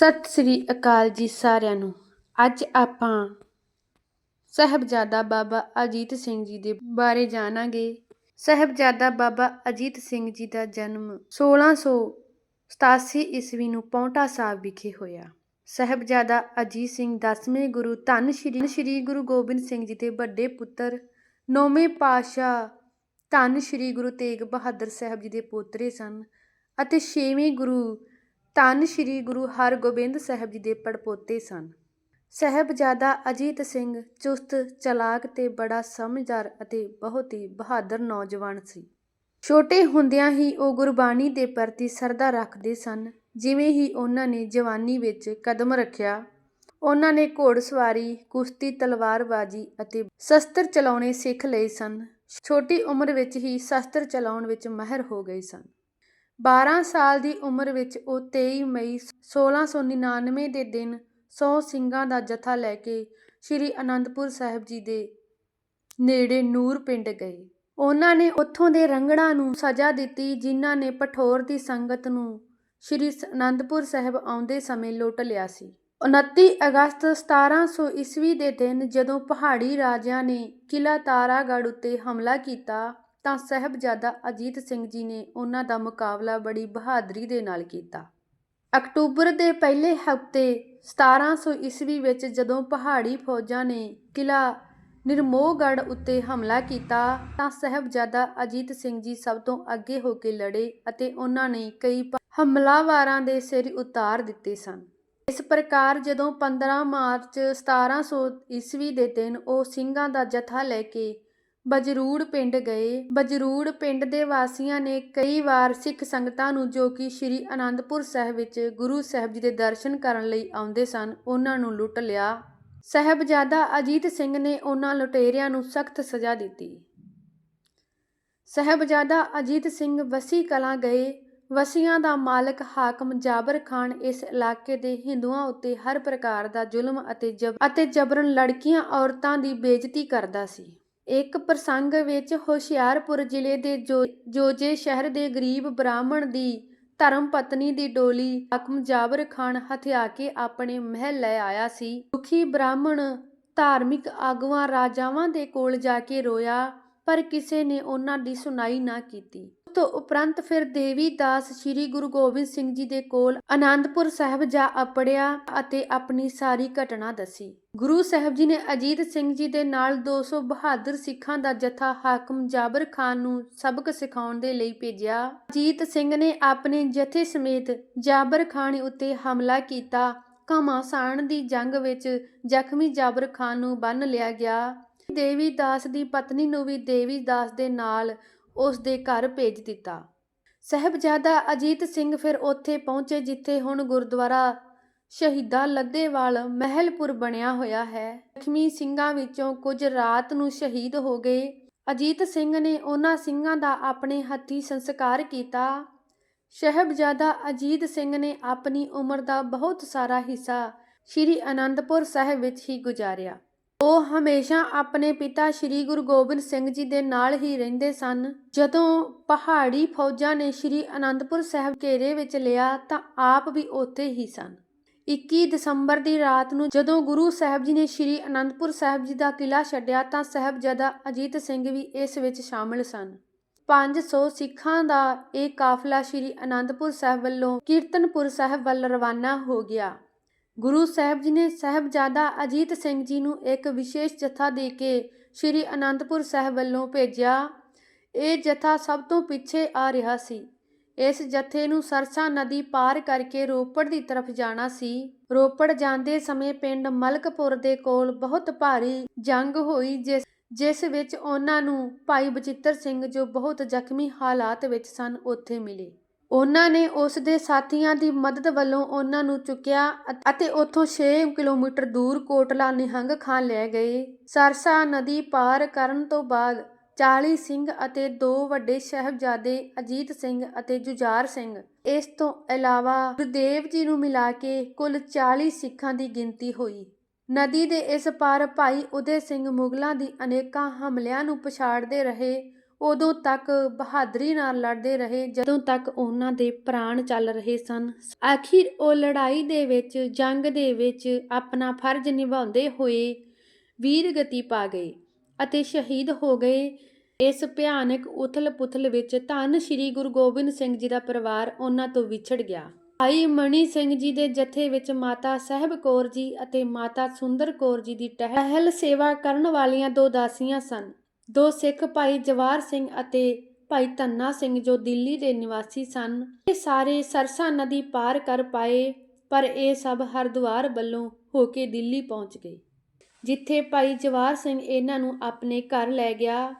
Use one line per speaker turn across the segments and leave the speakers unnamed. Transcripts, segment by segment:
ਸਤਿ ਸ੍ਰੀ ਅਕਾਲ ਜੀ ਸਾਰਿਆਂ ਨੂੰ। ਅੱਜ ਆਪਾਂ ਸਾਹਿਬਜ਼ਾਦਾ ਬਾਬਾ ਅਜੀਤ ਸਿੰਘ ਜੀ ਦੇ ਬਾਰੇ ਜਾਣਾਂਗੇ। ਸਾਹਿਬਜ਼ਾਦਾ ਬਾਬਾ ਅਜੀਤ ਸਿੰਘ ਜੀ ਦਾ ਜਨਮ 1687 ਈਸਵੀ ਨੂੰ ਪੌਂਟਾ ਸਾਹਿਬ ਵਿਖੇ ਹੋਇਆ। ਸਾਹਿਬਜ਼ਾਦਾ ਅਜੀਤ ਸਿੰਘ ਦਸਵੇਂ ਗੁਰੂ ਧੰਨ ਸ਼੍ਰੀ ਸ਼੍ਰੀ ਗੁਰੂ ਗੋਬਿੰਦ ਸਿੰਘ ਜੀ ਦੇ ਵੱਡੇ ਪੁੱਤਰ, ਨੌਵੇਂ ਪਾਤਸ਼ਾਹ ਧੰਨ ਸ਼੍ਰੀ ਗੁਰੂ ਤੇਗ ਬਹਾਦਰ ਸਾਹਿਬ ਜੀ ਦੇ ਪੋਤਰੇ ਸਨ ਅਤੇ ਛੇਵੇਂ ਗੁਰੂ ਧੰਨ ਸ਼੍ਰੀ ਗੁਰੂ ਹਰਗੋਬਿੰਦ ਸਾਹਿਬ ਜੀ ਦੇ ਪੜਪੋਤੇ ਸਨ। ਸਾਹਿਬਜ਼ਾਦਾ ਅਜੀਤ ਸਿੰਘ ਚੁਸਤ, ਚਲਾਕ ਤੇ ਬੜਾ ਸਮਝਦਾਰ ਅਤੇ ਬਹੁਤ ਹੀ ਬਹਾਦਰ ਨੌਜਵਾਨ ਸੀ। ਛੋਟੇ ਹੁੰਦਿਆਂ ਹੀ ਉਹ ਗੁਰਬਾਣੀ ਦੇ ਪ੍ਰਤੀ ਸਰਦਾ ਰੱਖਦੇ ਸਨ। ਜਿਵੇਂ ਹੀ ਉਹਨਾਂ ਨੇ ਜਵਾਨੀ ਵਿੱਚ ਕਦਮ ਰੱਖਿਆ, ਉਹਨਾਂ ਨੇ ਘੋੜਸਵਾਰੀ ਕੁਸ਼ਤੀ, ਤਲਵਾਰਬਾਜ਼ੀ ਅਤੇ ਸ਼ਸਤਰ ਚਲਾਉਣੇ ਸਿੱਖ ਲਏ ਸਨ। ਛੋਟੀ ਉਮਰ ਵਿੱਚ ਹੀ ਸ਼ਸਤਰ ਚਲਾਉਣ ਵਿੱਚ ਮਾਹਿਰ ਹੋ ਗਏ ਸਨ। 12 ਸਾਲ ਦੀ ਉਮਰ ਵਿੱਚ ਉਹ 23 ਮਈ 1699 ਦੇ ਦਿਨ 100 ਸਿੰਘਾਂ ਦਾ ਜਥਾ ਲੈ ਕੇ ਸ੍ਰੀ ਅਨੰਦਪੁਰ ਸਾਹਿਬ ਜੀ ਦੇ ਨੇੜੇ ਨੂਰ ਪਿੰਡ ਗਏ। ਉਹਨਾਂ ਨੇ ਉੱਥੋਂ ਦੇ ਰੰਗੜਾਂ ਨੂੰ ਸਜ਼ਾ ਦਿੱਤੀ, ਜਿਨ੍ਹਾਂ ਨੇ ਪਠੌਰ ਦੀ ਸੰਗਤ ਨੂੰ ਸ੍ਰੀ ਅਨੰਦਪੁਰ ਸਾਹਿਬ ਆਉਂਦੇ ਸਮੇਂ ਲੁੱਟ ਲਿਆ ਸੀ। 29 ਅਗਸਤ 1700 ਈਸਵੀ ਦੇ ਦਿਨ ਜਦੋਂ ਪਹਾੜੀ ਰਾਜਿਆਂ ਨੇ ਕਿਲਾ ਤਾਰਾਗੜ੍ਹ ਉੱਤੇ ਹਮਲਾ ਕੀਤਾ ਤਾਂ ਸਾਹਿਬਜ਼ਾਦਾ ਅਜੀਤ ਸਿੰਘ ਜੀ ਨੇ ਉਹਨਾਂ ਦਾ ਮੁਕਾਬਲਾ ਬੜੀ ਬਹਾਦਰੀ ਦੇ ਨਾਲ ਕੀਤਾ। ਅਕਤੂਬਰ ਦੇ ਪਹਿਲੇ ਹਫ਼ਤੇ 1700 ਈਸਵੀ ਵਿੱਚ ਜਦੋਂ ਪਹਾੜੀ ਫੌਜਾਂ ਨੇ ਕਿਲਾ ਨਿਰਮੋਹਗੜ੍ਹ ਉੱਤੇ ਹਮਲਾ ਕੀਤਾ, ਤਾਂ ਸਾਹਿਬਜ਼ਾਦਾ ਅਜੀਤ ਸਿੰਘ ਜੀ ਸਭ ਤੋਂ ਅੱਗੇ ਹੋ ਕੇ ਲੜੇ ਅਤੇ ਉਹਨਾਂ ਨੇ ਕਈ ਹਮਲਾਵਾਰਾਂ ਦੇ ਸਿਰ ਉਤਾਰ ਦਿੱਤੇ ਸਨ। ਇਸ ਪ੍ਰਕਾਰ ਜਦੋਂ 15 ਮਾਰਚ 1700 ਈਸਵੀ ਦੇ ਦਿਨ ਉਹ ਸਿੰਘਾਂ ਦਾ ਜਥਾ ਲੈ ਕੇ ਬਜਰੂੜ ਪਿੰਡ ਗਏ। ਬਜਰੂੜ ਪਿੰਡ ਦੇ ਵਾਸੀਆਂ ਨੇ ਕਈ ਵਾਰ ਸਿੱਖ ਸੰਗਤਾਂ ਨੂੰ ਜੋ ਕਿ ਸ੍ਰੀ ਅਨੰਦਪੁਰ ਸਾਹਿਬ ਵਿੱਚ ਗੁਰੂ ਸਾਹਿਬ ਜੀ ਦੇ ਦਰਸ਼ਨ ਕਰਨ ਲਈ ਆਉਂਦੇ ਸਨ, ਉਹਨਾਂ ਨੂੰ ਲੁੱਟ ਲਿਆ। ਸਾਹਿਬਜ਼ਾਦਾ ਅਜੀਤ ਸਿੰਘ ਨੇ ਉਹਨਾਂ ਲੁਟੇਰਿਆਂ ਨੂੰ ਸਖਤ ਸਜ਼ਾ ਦਿੱਤੀ। ਸਾਹਿਬਜ਼ਾਦਾ ਅਜੀਤ ਸਿੰਘ ਵਸੀ ਕਲਾਂ ਗਏ। ਵਸੀਆਂ ਦਾ ਮਾਲਕ ਹਾਕਮ ਜਾਬਰ ਖਾਨ ਇਸ ਇਲਾਕੇ ਦੇ ਹਿੰਦੂਆਂ ਉੱਤੇ ਹਰ ਪ੍ਰਕਾਰ ਦਾ ਜ਼ੁਲਮ ਅਤੇ ਜਬ, ਅਤੇ ਜਬਰਨ ਲੜਕੀਆਂ ਔਰਤਾਂ ਦੀ ਬੇਇੱਜ਼ਤੀ ਕਰਦਾ ਸੀ। ਇੱਕ ਪ੍ਰਸੰਗ ਵਿੱਚ ਹੁਸ਼ਿਆਰਪੁਰ ਜ਼ਿਲ੍ਹੇ ਦੇ ਜੋ, ਜੋਜੇ ਸ਼ਹਿਰ ਦੇ ਗਰੀਬ ਬ੍ਰਾਹਮਣ ਦੀ ਧਰਮ ਪਤਨੀ ਦੀ ਡੋਲੀ ਹਾਕਮ ਜਾਬਰ ਖਾਨ ਹਥਿਆ ਕੇ ਆਪਣੇ ਮਹਿਲ ਲੈ ਆਇਆ ਸੀ। ਦੁਖੀ ਬ੍ਰਾਹਮਣ ਧਾਰਮਿਕ ਆਗੂਆਂ ਰਾਜਾਵਾਂ ਦੇ ਕੋਲ ਜਾ ਕੇ ਰੋਇਆ, ਪਰ ਕਿਸੇ ਨੇ ਉਹਨਾਂ ਦੀ ਸੁਣਾਈ ਨਾ ਕੀਤੀ। ਤੋਂ ਉਪਰੰਤ ਫਿਰ ਦੇਵੀ ਦਾਸ ਸ੍ਰੀ ਗੁਰੂ ਗੋਬਿੰਦ ਸਿੰਘ ਜੀ ਦੇ ਕੋਲ ਆਨੰਦਪੁਰ ਸਾਹਿਬ ਜਾ ਅਪੜਿਆ ਅਤੇ ਆਪਣੀ ਸਾਰੀ ਘਟਨਾ ਦੱਸੀ। ਗੁਰੂ ਸਾਹਿਬ ਜੀ ਨੇ ਅਜੀਤ ਸਿੰਘ ਜੀ ਦੇ ਨਾਲ 200 ਬਹਾਦਰ ਸਿੱਖਾਂ ਦਾ ਜਥਾ ਹਾਕਮ ਜਾਬਰ ਖਾਨ ਨੂੰ ਸਬਕ ਸਿਖਾਉਣ ਦੇ ਲਈ ਭੇਜਿਆ। ਅਜੀਤ ਸਿੰਘ ਨੇ ਆਪਣੇ ਜਥੇ ਸਮੇਤ ਜਾਬਰ ਖਾਨ ਉੱਤੇ ਹਮਲਾ ਕੀਤਾ। ਘਮਾਸਾਨ ਦੀ ਜੰਗ ਵਿੱਚ ਜ਼ਖਮੀ ਜਾਬਰ ਖਾਨ ਨੂੰ ਬੰਨ ਲਿਆ ਗਿਆ। ਦੇਵੀ ਦਾਸ ਦੀ ਪਤਨੀ ਨੂੰ ਵੀ ਦੇਵੀ ਦਾਸ ਦੇ ਨਾਲ ਉਸ ਦੇ ਘਰ ਭੇਜ ਦਿੱਤਾ। ਸਹਿਬਜ਼ਾਦਾ ਅਜੀਤ ਸਿੰਘ ਫਿਰ ਉੱਥੇ ਪਹੁੰਚੇ ਜਿੱਥੇ ਹੁਣ ਗੁਰਦੁਆਰਾ ਸ਼ਹੀਦਾ ਲੱਦੇਵਾਲ ਮਹਿਲਪੁਰ ਬਣਿਆ ਹੋਇਆ ਹੈ। ਲਖਮੀ ਸਿੰਘਾਂ ਵਿੱਚੋਂ ਕੁਝ ਰਾਤ ਨੂੰ ਸ਼ਹੀਦ ਹੋ ਗਏ। ਅਜੀਤ ਸਿੰਘ ਨੇ ਉਹਨਾਂ ਸਿੰਘਾਂ ਦਾ ਆਪਣੇ ਹੱਥੀ ਸੰਸਕਾਰ ਕੀਤਾ। ਸਹਿਬਜ਼ਾਦਾ ਅਜੀਤ ਸਿੰਘ ਨੇ ਆਪਣੀ ਉਮਰ ਦਾ ਬਹੁਤ ਸਾਰਾ ਹਿੱਸਾ ਸ੍ਰੀ ਅਨੰਦਪੁਰ ਸਾਹਿਬ ਵਿੱਚ ਹੀ ਗੁਜ਼ਾਰਿਆ। ਉਹ ਹਮੇਸ਼ਾ ਆਪਣੇ ਪਿਤਾ ਸ੍ਰੀ ਗੁਰੂ ਗੋਬਿੰਦ ਸਿੰਘ ਜੀ ਦੇ ਨਾਲ ਹੀ ਰਹਿੰਦੇ ਸਨ। ਜਦੋਂ ਪਹਾੜੀ ਫੌਜਾਂ ਨੇ ਸ੍ਰੀ ਅਨੰਦਪੁਰ ਸਾਹਿਬ ਘੇਰੇ ਵਿੱਚ ਲਿਆ ਤਾਂ ਆਪ ਵੀ ਉੱਥੇ ਹੀ ਸਨ। 21 ਦਸੰਬਰ ਦੀ ਰਾਤ ਨੂੰ ਜਦੋਂ ਗੁਰੂ ਸਾਹਿਬ ਜੀ ਨੇ ਸ੍ਰੀ ਅਨੰਦਪੁਰ ਸਾਹਿਬ ਜੀ ਦਾ ਕਿਲਾ ਛੱਡਿਆ ਤਾਂ ਸਾਹਿਬਜ਼ਾਦਾ ਅਜੀਤ ਸਿੰਘ ਵੀ ਇਸ ਵਿੱਚ ਸ਼ਾਮਲ ਸਨ। 500 ਸਿੱਖਾਂ ਦਾ ਇਹ ਕਾਫਲਾ ਸ੍ਰੀ ਅਨੰਦਪੁਰ ਸਾਹਿਬ ਵੱਲੋਂ ਕੀਰਤਨਪੁਰ ਸਾਹਿਬ ਵੱਲ ਰਵਾਨਾ ਹੋ ਗਿਆ। ਗੁਰੂ ਸਾਹਿਬ ਜੀ ਨੇ ਸਾਹਿਬਜ਼ਾਦਾ ਅਜੀਤ ਸਿੰਘ ਜੀ ਨੂੰ ਇੱਕ ਵਿਸ਼ੇਸ਼ ਜਥਾ ਦੇ ਕੇ ਸ੍ਰੀ ਅਨੰਦਪੁਰ ਸਾਹਿਬ ਵੱਲੋਂ ਭੇਜਿਆ। ਇਹ ਜਥਾ ਸਭ ਤੋਂ ਪਿੱਛੇ ਆ ਰਿਹਾ ਸੀ। ਇਸ ਜਥੇ ਨੂੰ ਸਰਸਾ ਨਦੀ ਪਾਰ ਕਰਕੇ ਰੋਪੜ ਦੀ ਤਰਫ ਜਾਣਾ ਸੀ। ਰੋਪੜ ਜਾਂਦੇ ਸਮੇਂ ਪਿੰਡ ਮਲਕਪੁਰ ਦੇ ਕੋਲ ਬਹੁਤ ਭਾਰੀ ਜੰਗ ਹੋਈ, ਜਿਸ ਜਿਸ ਵਿੱਚ ਉਹਨਾਂ ਨੂੰ ਭਾਈ ਬਚਿੱਤਰ ਸਿੰਘ ਜੋ ਬਹੁਤ ਜ਼ਖਮੀ ਹਾਲਾਤ ਵਿੱਚ ਸਨ, ਉੱਥੇ ਮਿਲੇ। ਉਹਨਾਂ ਨੇ ਉਸ ਦੇ ਸਾਥੀਆਂ ਦੀ ਮਦਦ ਵੱਲੋਂ ਉਹਨਾਂ ਨੂੰ ਚੁੱਕਿਆ ਅਤੇ ਉੱਥੋਂ 6 ਕਿਲੋਮੀਟਰ ਦੂਰ ਕੋਟਲਾ ਨਿਹੰਗ ਖਾਂ ਲੈ ਗਏ। ਸਰਸਾ ਨਦੀ ਪਾਰ ਕਰਨ ਤੋਂ ਬਾਅਦ 40 ਸਿੰਘ ਅਤੇ ਦੋ ਵੱਡੇ ਸਾਹਿਬਜ਼ਾਦੇ ਅਜੀਤ ਸਿੰਘ ਅਤੇ ਜੁਝਾਰ ਸਿੰਘ, ਇਸ ਤੋਂ ਇਲਾਵਾ ਗੁਰਦੇਵ ਜੀ ਨੂੰ ਮਿਲਾ ਕੇ ਕੁੱਲ 40 ਸਿੱਖਾਂ ਦੀ ਗਿਣਤੀ ਹੋਈ। ਨਦੀ ਦੇ ਇਸ ਪਾਰ ਭਾਈ ਉਦੇ ਸਿੰਘ ਮੁਗਲਾਂ ਦੀ ਅਨੇਕਾਂ ਹਮਲਿਆਂ ਨੂੰ ਪਛਾੜਦੇ ਰਹੇ। ਉਦੋਂ ਤੱਕ ਬਹਾਦਰੀ ਨਾਲ ਲੜਦੇ ਰਹੇ, ਜਦੋਂ ਤੱਕ ਉਹਨਾਂ ਦੇ ਪ੍ਰਾਣ ਚੱਲ ਰਹੇ ਸਨ। ਆਖਿਰ ਉਹ ਲੜਾਈ ਦੇ ਵਿੱਚ, ਜੰਗ ਦੇ ਵਿੱਚ ਆਪਣਾ ਫਰਜ਼ ਨਿਭਾਉਂਦੇ ਹੋਏ ਵੀਰਗਤੀ ਪਾ ਗਏ ਅਤੇ ਸ਼ਹੀਦ ਹੋ ਗਏ। ਇਸ ਭਿਆਨਕ ਉਥਲ-ਪੁਥਲ ਵਿੱਚ ਧੰਨ ਸ਼੍ਰੀ ਗੁਰੂ ਗੋਬਿੰਦ ਸਿੰਘ ਜੀ ਦਾ ਪਰਿਵਾਰ ਉਹਨਾਂ ਤੋਂ ਵਿਛੜ ਗਿਆ। ਭਾਈ ਮਣੀ ਸਿੰਘ ਜੀ ਦੇ ਜਥੇ ਵਿੱਚ ਮਾਤਾ ਸਾਹਿਬ ਕੌਰ ਜੀ ਅਤੇ ਮਾਤਾ ਸੁੰਦਰ ਕੌਰ ਜੀ ਦੀ ਟਹਿਲ ਸੇਵਾ ਕਰਨ ਵਾਲੀਆਂ ਦੋ ਦਾਸੀਆਂ ਸਨ। ਦੋ ਸਿੱਖ ਭਾਈ ਜਵਾਰ ਸਿੰਘ ਅਤੇ ਭਾਈ ਧੰਨਾ ਸਿੰਘ ਜੋ ਦਿੱਲੀ ਦੇ ਨਿਵਾਸੀ ਸਨ, ਇਹ ਸਾਰੇ ਸਰਸਾ ਨਦੀ ਪਾਰ ਕਰ ਪਾਏ, ਪਰ ਇਹ ਸਭ ਹਰਿਦੁਆਰ ਵੱਲੋਂ ਹੋ ਕੇ ਦਿੱਲੀ ਪਹੁੰਚ ਗਏ। ਜਿੱਥੇ ਭਾਈ ਜਵਾਰ ਸਿੰਘ ਇਹਨਾਂ ਨੂੰ ਆਪਣੇ ਘਰ ਲੈ ਗਿਆ।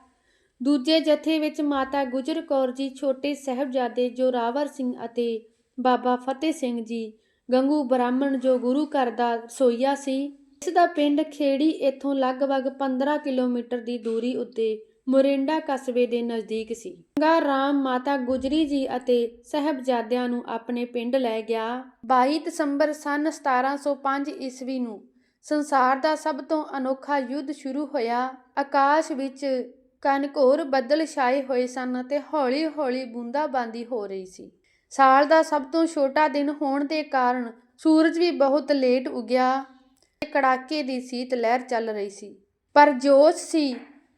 ਦੂਜੇ ਜਥੇ ਵਿੱਚ ਮਾਤਾ ਗੁਜਰ ਕੌਰ ਜੀ, ਛੋਟੇ ਸਾਹਿਬਜ਼ਾਦੇ ਜੋਰਾਵਰ ਸਿੰਘ ਅਤੇ ਬਾਬਾ ਫਤਿਹ ਸਿੰਘ ਜੀ, ਗੰਗੂ ਬ੍ਰਾਹਮਣ ਜੋ ਗੁਰੂ ਘਰ ਦਾ ਸੋਈਆ ਸੀ। ਇਸ ਦਾ ਪਿੰਡ ਖੇੜੀ ਇੱਥੋਂ ਲਗਭਗ 15 ਕਿਲੋਮੀਟਰ ਦੀ ਦੂਰੀ ਉੱਤੇ ਮੋਰਿੰਡਾ ਕਸਬੇ ਦੇ ਨਜ਼ਦੀਕ ਸੀ। ਗੰਗਾ ਰਾਮ ਮਾਤਾ ਗੁਜਰੀ ਜੀ ਅਤੇ ਸਹਿਬਜ਼ਾਦਿਆਂ ਨੂੰ ਆਪਣੇ ਪਿੰਡ ਲੈ ਗਿਆ। 22 ਦਸੰਬਰ ਸਨ 1705 ਈਸਵੀ ਨੂੰ ਸੰਸਾਰ ਦਾ ਸਭ ਤੋਂ ਅਨੋਖਾ ਯੁੱਧ ਸ਼ੁਰੂ ਹੋਇਆ। ਆਕਾਸ਼ ਵਿੱਚ ਕਨਕੋਰ ਬੱਦਲ ਛਾਏ ਹੋਏ ਸਨ ਅਤੇ ਹੌਲੀ-ਹੌਲੀ ਬੂੰਦਾਬਾਂਦੀ ਹੋ ਰਹੀ ਸੀ। ਸਾਲ ਦਾ ਸਭ ਤੋਂ ਛੋਟਾ ਦਿਨ ਹੋਣ ਦੇ ਕਾਰਨ ਸੂਰਜ ਵੀ ਬਹੁਤ ਲੇਟ ਉਗਿਆ। ਕੜਾਕੇ ਦੀ ਸੀਤ ਲਹਿਰ ਚੱਲ ਰਹੀ ਸੀ। ਪਰ ਜੋਸ਼ ਸੀ।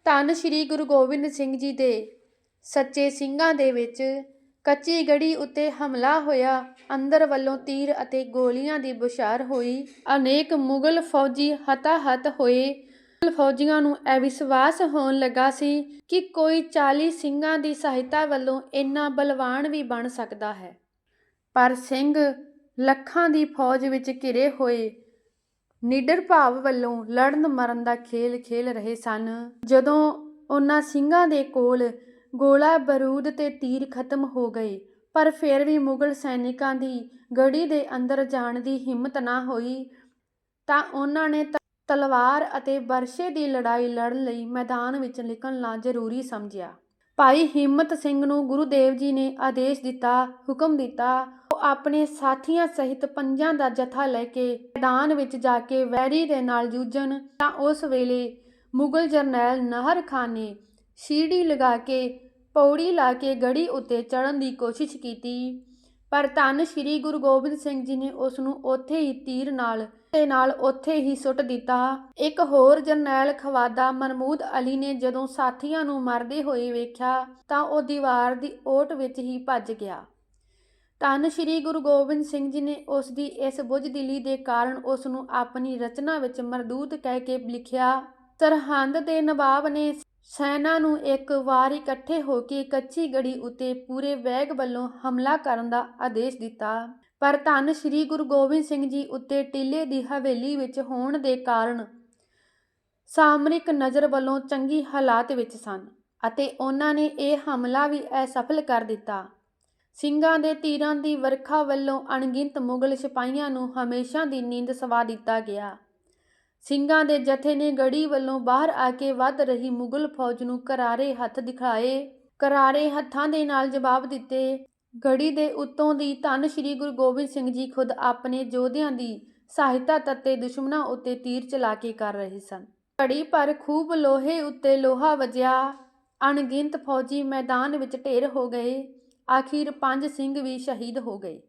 ਧੰਨ ਸ਼੍ਰੀ ਗੁਰੂ ਗੋਬਿੰਦ ਸਿੰਘ ਜੀ ਦੇ ਸੱਚੇ ਸਿੰਘਾਂ ਦੇ ਵਿੱਚ ਕੱਚੀ ਗੜੀ ਉੱਤੇ ਹਮਲਾ ਹੋਇਆ। ਅੰਦਰ ਵੱਲੋਂ ਤੀਰ ਅਤੇ ਗੋਲੀਆਂ ਦੀ ਬੁਸ਼ਾਰ ਹੋਈ। ਅਨੇਕ ਮੁਗਲ ਫੌਜੀ ਹਤਾਹਤ ਹੋਏ। ਮੁਗਲ ਫੌਜੀਆਂ ਨੂੰ ਇਹ ਵਿਸ਼ਵਾਸ ਹੋਣ ਲੱਗਾ ਸੀ ਕਿ ਕੋਈ 40 ਸਿੰਘਾਂ ਦੀ ਸਹਾਇਤਾ ਵੱਲੋਂ ਇੰਨਾ ਬਲਵਾਨ ਵੀ ਬਣ ਸਕਦਾ ਹੈ। ਪਰ ਸਿੰਘ ਲੱਖਾਂ ਦੀ ਫੌਜ ਵਿੱਚ ਘਿਰੇ ਹੋਏ। ਨਿਡਰ ਭਾਵ ਵੱਲੋਂ ਲੜਨ ਮਰਨ ਦਾ ਖੇਲ ਖੇਲ ਰਹੇ ਸਨ। ਜਦੋਂ ਉਹਨਾਂ ਸਿੰਘਾਂ ਦੇ ਕੋਲ ਗੋਲਾ ਬਾਰੂਦ ਤੇ ਤੀਰ ਖਤਮ ਹੋ ਗਏ, ਪਰ ਫਿਰ ਵੀ ਮੁਗਲ ਸੈਨਿਕਾਂ ਦੀ ਗੜੀ ਦੇ ਅੰਦਰ ਜਾਣ ਦੀ ਹਿੰਮਤ ਨਾ ਹੋਈ, ਤਾਂ ਉਹਨਾਂ ਨੇ ਤ- ਤਲਵਾਰ ਅਤੇ ਬਰਸ਼ੇ ਦੀ ਲੜਾਈ ਲੜਨ ਲਈ ਮੈਦਾਨ ਵਿੱਚ ਨਿਕਲਣਾ ਜ਼ਰੂਰੀ ਸਮਝਿਆ। ਭਾਈ ਹਿੰਮਤ ਸਿੰਘ ਨੂੰ ਗੁਰੂ ਦੇਵ ਜੀ ਨੇ ਆਦੇਸ਼ ਦਿੱਤਾ, ਹੁਕਮ ਦਿੱਤਾ ਆਪਣੇ ਸਾਥੀਆਂ ਸਹਿਤ ਪੰਜਾਂ ਦਾ ਜਥਾ ਲੈ ਕੇ ਮੈਦਾਨ ਵਿੱਚ ਜਾ ਕੇ ਵੈਰੀ ਦੇ ਨਾਲ ਜੂਝਣ ਤਾਂ ਉਸ ਵੇਲੇ ਮੁਗਲ ਜਰਨੈਲ ਨਾਹਰ ਖਾਨ ਨੇ ਸੀੜੀ ਲਗਾ ਕੇ, ਪੌੜੀ ਲਾ ਕੇ ਗੜੀ ਉੱਤੇ ਚੜ੍ਹਨ ਦੀ ਕੋਸ਼ਿਸ਼ ਕੀਤੀ। ਪਰ ਧੰਨ ਸ਼੍ਰੀ ਗੁਰੂ ਗੋਬਿੰਦ ਸਿੰਘ ਜੀ ਨੇ ਉਸ ਨੂੰ ਉੱਥੇ ਹੀ ਤੀਰ ਨਾਲ ਤੇ ਨਾਲ ਉੱਥੇ ਹੀ ਸੁੱਟ ਦਿੱਤਾ। ਇੱਕ ਹੋਰ ਜਰਨੈਲ ਖਵਾਦਾ ਮਨਮੂਦ ਅਲੀ ਨੇ ਜਦੋਂ ਸਾਥੀਆਂ ਨੂੰ ਮਰਦੇ ਹੋਏ ਵੇਖਿਆ ਤਾਂ ਉਹ ਦੀਵਾਰ ਦੀ ਓਟ ਵਿੱਚ ਹੀ ਭੱਜ ਗਿਆ। ਧੰਨ ਸ਼੍ਰੀ ਗੁਰੂ ਗੋਬਿੰਦ ਸਿੰਘ ਜੀ ਨੇ ਉਸ ਦੀ ਇਸ ਬੁੱਝਦਿਲੀ ਦੇ ਕਾਰਨ ਉਸ ਨੂੰ ਆਪਣੀ ਰਚਨਾ ਵਿੱਚ ਮਰਦੂਤ ਕਹਿ ਕੇ ਲਿਖਿਆ ਸਰਹੰਦ ਦੇ ਨਵਾਬ ਨੇ ਸੈਨਾ ਨੂੰ ਇੱਕ ਵਾਰ ਇਕੱਠੇ ਹੋ ਕੇ ਕੱਚੀ ਗੜੀ ਉਤੇ ਪੂਰੇ ਵੈਗ ਵੱਲੋਂ ਹਮਲਾ ਕਰਨ ਦਾ ਆਦੇਸ਼ ਦਿੱਤਾ। ਪਰ ਧੰਨ ਸ਼੍ਰੀ ਗੁਰੂ ਗੋਬਿੰਦ ਸਿੰਘ ਜੀ ਉੱਤੇ ਟਿੱਲੇ ਦੀ ਹਵੇਲੀ ਵਿੱਚ ਹੋਣ ਦੇ ਕਾਰਨ ਸਾਮਰਿਕ ਨਜ਼ਰ ਵੱਲੋਂ ਚੰਗੀ ਹਾਲਾਤ ਵਿੱਚ ਸਨ ਅਤੇ ਉਹਨਾਂ ਨੇ ਇਹ ਹਮਲਾ ਵੀ ਅਸਫਲ ਕਰ ਦਿੱਤਾ। ਸਿੰਘਾਂ ਦੇ ਤੀਰਾਂ ਦੀ ਵਰਖਾ ਵੱਲੋਂ ਅਣਗਿਣਤ ਮੁਗਲ ਸਿਪਾਹੀਆਂ ਨੂੰ ਹਮੇਸ਼ਾ ਦੀ ਨੀਂਦ ਸਵਾ ਦਿੱਤਾ ਗਿਆ। ਸਿੰਘਾਂ ਦੇ ਜਥੇ ਨੇ ਗੜੀ ਵੱਲੋਂ ਬਾਹਰ ਆ ਕੇ ਵੱਧ ਰਹੀ ਮੁਗਲ ਫੌਜ ਨੂੰ ਕਰਾਰੇ ਹੱਥ ਦਿਖਾਏ। ਕਰਾਰੇ ਹੱਥਾਂ ਦੇ ਨਾਲ ਜਵਾਬ ਦਿੱਤੇ। ਗੜੀ ਦੇ ਉੱਤੋਂ ਦੀ ਧੰਨ ਸ਼੍ਰੀ ਗੁਰੂ ਗੋਬਿੰਦ ਸਿੰਘ ਜੀ ਖੁਦ ਆਪਣੇ ਯੋਧਿਆਂ ਦੀ ਸਹਾਇਤਾ ਤੱਤੇ ਦੁਸ਼ਮਣਾਂ ਉੱਤੇ ਤੀਰ ਚਲਾ ਕੇ ਕਰ ਰਹੇ ਸਨ। ਘੜੀ ਪਰ ਖੂਬ ਲੋਹੇ ਉੱਤੇ ਲੋਹਾ ਵਜਿਆ। ਅਣਗਿਣਤ ਫੌਜੀ ਮੈਦਾਨ ਵਿੱਚ ਢੇਰ ਹੋ ਗਏ। ਆਖਿਰ ਪੰਜ ਸਿੰਘ ਵੀ ਸ਼ਹੀਦ ਹੋ ਗਏ।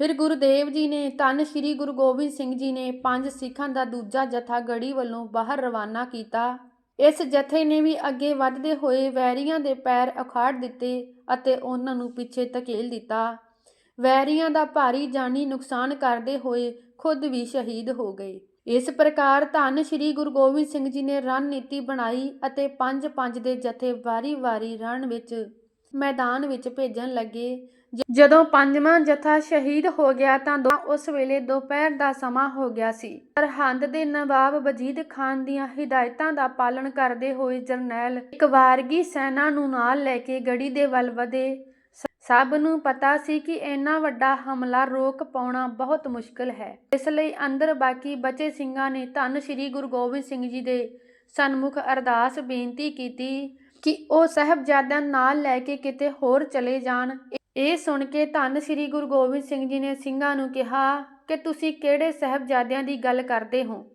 ਫਿਰ ਗੁਰਦੇਵ ਜੀ ਨੇ ਧੰਨ ਸ਼੍ਰੀ ਗੁਰੂ ਗੋਬਿੰਦ ਸਿੰਘ ਜੀ ਨੇ ਪੰਜ ਸਿੱਖਾਂ ਦਾ ਦੂਜਾ ਜਥਾ ਗੜੀ ਵੱਲੋਂ ਬਾਹਰ ਰਵਾਨਾ ਕੀਤਾ। ਇਸ ਜਥੇ ਨੇ ਵੀ ਅੱਗੇ ਵੱਧਦੇ ਹੋਏ ਵੈਰੀਆਂ ਦੇ ਪੈਰ ਉਖਾੜ ਦਿੱਤੇ ਅਤੇ ਉਹਨਾਂ ਨੂੰ ਪਿੱਛੇ ਧਕੇਲ ਦਿੱਤਾ। ਵੈਰੀਆਂ ਦਾ ਭਾਰੀ ਜਾਨੀ ਨੁਕਸਾਨ ਕਰਦੇ ਹੋਏ ਖੁਦ ਵੀ ਸ਼ਹੀਦ ਹੋ ਗਏ। ਇਸ ਪ੍ਰਕਾਰ ਧੰਨ ਸ਼੍ਰੀ ਗੁਰੂ ਗੋਬਿੰਦ ਸਿੰਘ ਜੀ ਨੇ ਰਣਨੀਤੀ ਬਣਾਈ ਅਤੇ ਪੰਜ ਪੰਜ ਦੇ ਜਥੇ ਵਾਰੀ-ਵਾਰੀ ਰਣ ਵਿੱਚ ਮੈਦਾਨ ਵਿੱਚ ਭੇਜਣ ਲੱਗੇ। ਜਦੋਂ ਪੰਜਵਾਂ ਜਥਾ ਸ਼ਹੀਦ ਹੋ ਗਿਆ ਤਾਂ ਉਸ ਵੇਲੇ ਦੁਪਹਿਰ ਦਾ ਸਮਾਂ ਹੋ ਗਿਆ ਸੀ। ਸਰਹੰਦ ਦੇ ਨਵਾਬ ਵਜੀਦ ਖਾਨ ਦੀਆਂ ਹਿਦਾਇਤਾਂ ਦਾ ਪਾਲਣ ਕਰਦੇ ਹੋਏ ਜਰਨੈਲ ਇੱਕ ਵਾਰਗੀ ਸੈਨਾ ਨੂੰ ਨਾਲ ਲੈ ਕੇ ਗੜੀ ਦੇ ਵੱਲ ਵਧੇ। ਸਭ ਨੂੰ ਪਤਾ ਸੀ ਕਿ ਇੰਨਾ ਵੱਡਾ ਹਮਲਾ ਰੋਕ ਪਾਉਣਾ ਬਹੁਤ ਮੁਸ਼ਕਲ ਹੈ। ਇਸ ਲਈ ਅੰਦਰ ਬਾਕੀ ਬਚੇ ਸਿੰਘਾਂ ਨੇ ਧੰਨ ਸ਼੍ਰੀ ਗੁਰੂ ਗੋਬਿੰਦ ਸਿੰਘ ਜੀ ਦੇ ਸਨਮੁਖ ਅਰਦਾਸ ਬੇਨਤੀ ਕੀਤੀ। ਕਿ ਉਹ ਸਾਹਿਬਜ਼ਾਦਿਆਂ ਨਾਲ ਲੈ ਕੇ ਕਿਤੇ ਹੋਰ ਚਲੇ ਜਾਣ। ਇਹ ਸੁਣ ਕੇ ਧੰਨ ਸ਼੍ਰੀ ਗੁਰੂ ਗੋਬਿੰਦ ਸਿੰਘ ਜੀ ਨੇ ਸਿੰਘਾਂ ਨੂੰ ਕਿਹਾ ਕਿ ਤੁਸੀਂ ਕਿਹੜੇ ਸਾਹਿਬਜ਼ਾਦਿਆਂ ਦੀ ਗੱਲ ਕਰਦੇ ਹੋ?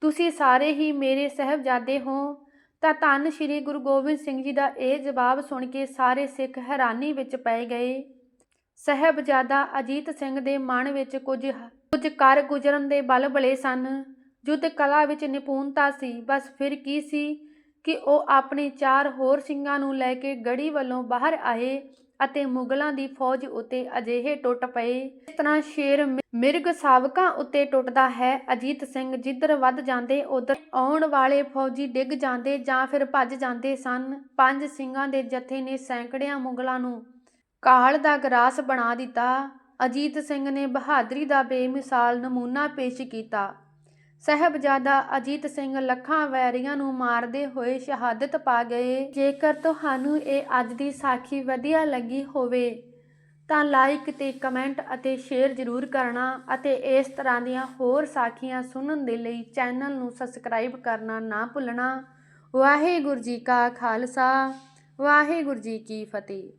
ਤੁਸੀਂ ਸਾਰੇ ਹੀ ਮੇਰੇ ਸਾਹਿਬਜ਼ਾਦੇ ਹੋ। ਤਾਂ ਧੰਨ ਸ੍ਰੀ ਗੁਰੂ ਗੋਬਿੰਦ ਸਿੰਘ ਜੀ ਦਾ ਇਹ ਜਵਾਬ ਸੁਣ ਕੇ ਸਾਰੇ ਸਿੱਖ ਹੈਰਾਨੀ ਵਿੱਚ ਪੈ ਗਏ। ਸਹਿਬਜ਼ਾਦਾ ਅਜੀਤ ਸਿੰਘ ਦੇ ਮਨ ਵਿੱਚ ਕੁਝ ਕੁਝ ਕਰ ਗੁਜ਼ਰਨ ਦੇ ਬਲਬਲੇ ਸਨ। ਯੁੱਧ ਕਲਾ ਵਿੱਚ ਨਿਪੁੰਨਤਾ ਸੀ। ਬਸ ਫਿਰ ਕੀ ਸੀ? ਕਿ ਉਹ ਆਪਣੇ ਚਾਰ ਹੋਰ ਸਿੰਘਾਂ ਨੂੰ ਲੈ ਕੇ ਗੜੀ ਵੱਲੋਂ ਬਾਹਰ ਆਏ ਅਤੇ ਮੁਗਲਾਂ ਦੀ ਫੌਜ ਉੱਤੇ ਅਜਿਹੇ ਟੁੱਟ ਪਏ। ਇਸ ਤਰ੍ਹਾਂ ਸ਼ੇਰ ਮਿ- ਮਿਰਗ ਸਾਵਕਾਂ ਉੱਤੇ ਟੁੱਟਦਾ ਹੈ। ਅਜੀਤ ਸਿੰਘ ਜਿੱਧਰ ਵੱਧ ਜਾਂਦੇ, ਉਧਰ ਆਉਣ ਵਾਲੇ ਫੌਜੀ ਡਿੱਗ ਜਾਂਦੇ ਜਾਂ ਫਿਰ ਭੱਜ ਜਾਂਦੇ ਸਨ। ਪੰਜ ਸਿੰਘਾਂ ਦੇ ਜਥੇ ਨੇ ਸੈਂਕੜਿਆਂ ਮੁਗਲਾਂ ਨੂੰ ਕਾਲ ਦਾ ਗਰਾਸ ਬਣਾ ਦਿੱਤਾ। ਅਜੀਤ ਸਿੰਘ ਨੇ ਬਹਾਦਰੀ ਦਾ ਬੇਮਿਸਾਲ ਨਮੂਨਾ ਪੇਸ਼ ਕੀਤਾ। ਸਹਿਬਜ਼ਾਦਾ ਅਜੀਤ ਸਿੰਘ ਲੱਖਾਂ ਵੈਰੀਆਂ ਨੂੰ ਮਾਰਦੇ ਹੋਏ ਸ਼ਹਾਦਤ ਪਾ ਗਏ। ਜੇਕਰ ਤੁਹਾਨੂੰ ਇਹ ਅੱਜ ਦੀ ਸਾਖੀ ਵਧੀਆ ਲੱਗੀ ਹੋਵੇ, ਤਾਂ ਲਾਈਕ ਤੇ ਕਮੈਂਟ ਅਤੇ ਸ਼ੇਅਰ ਜ਼ਰੂਰ ਕਰਨਾ ਅਤੇ ਇਸ ਤਰ੍ਹਾਂ ਦੀਆਂ ਹੋਰ ਸਾਖੀਆਂ ਸੁਣਨ ਦੇ ਲਈ ਚੈਨਲ ਨੂੰ ਸਬਸਕ੍ਰਾਈਬ ਕਰਨਾ ਨਾ ਭੁੱਲਣਾ। ਵਾਹਿਗੁਰੂ ਜੀ ਕਾ ਖਾਲਸਾ, ਵਾਹਿਗੁਰੂ ਜੀ ਕੀ ਫਤਿਹ।